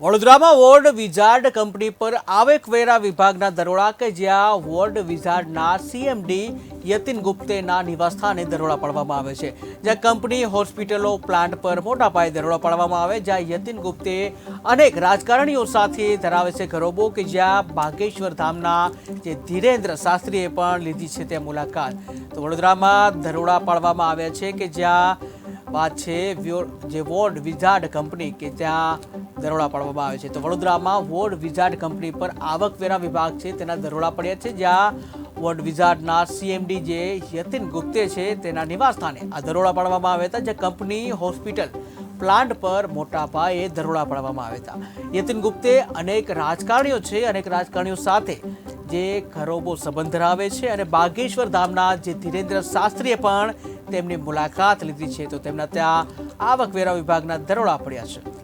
વડોદરામાં ward wizard company પર આવકવેરા વિભાગના દરોડા કે જ્યાં વોર્ડ વિઝાર્ડના સીએમડી યતિન ગુપ્તેના નિવાસસ્થાને દરોડા પાડવામાં આવે છે. જ્યાં કંપની હોસ્પિટલો, પ્લાન્ટ પર મોટા પાયે દરોડા પાડવામાં આવે, જ્યાં યતિન ગુપ્તે અનેક રાજકારણીઓ સાથે ધરાવે છે ઘરોબો કે જ્યાં બાગેશ્વર ધામના જે ધીરેન્દ્ર શાસ્ત્રીએ પણ લીધી છે તે મુલાકાત. તો વડોદરામાં દરોડા પાડવામાં આવ્યા છે કે જ્યાં વાત છે જે વોર્ડ વિઝાર્ડ કંપની કે ત્યાં દરોડા પાડવામાં આવે છે. તો વડોદરામાં વોર્ડ વિઝાર્ડ કંપની પર આવકવેરા વિભાગ છે, તેના દરોડા પડ્યા છે, જ્યાં વોર્ડ વિઝાર્ડના સીએમડી જે યતિન ગુપ્તે છે, તેના નિવાસસ્થાને આ દરોડા પાડવામાં આવ્યા હતા, જે કંપની હોસ્પિટલ પ્લાન્ટ પર મોટા પાયે દરોડા પાડવામાં આવ્યા હતા. યતિન ગુપ્તે અનેક રાજકારણીઓ છે, અનેક રાજકારણીઓ સાથે જે ખરોબો સંબંધ ધરાવે છે અને બાગેશ્વર ધામના જે ધીરેન્દ્ર શાસ્ત્રીએ પણ તેમની મુલાકાત લીધી છે તો તેમના ત્યાં આવકવેરા વિભાગના દરોડા પડ્યા છે.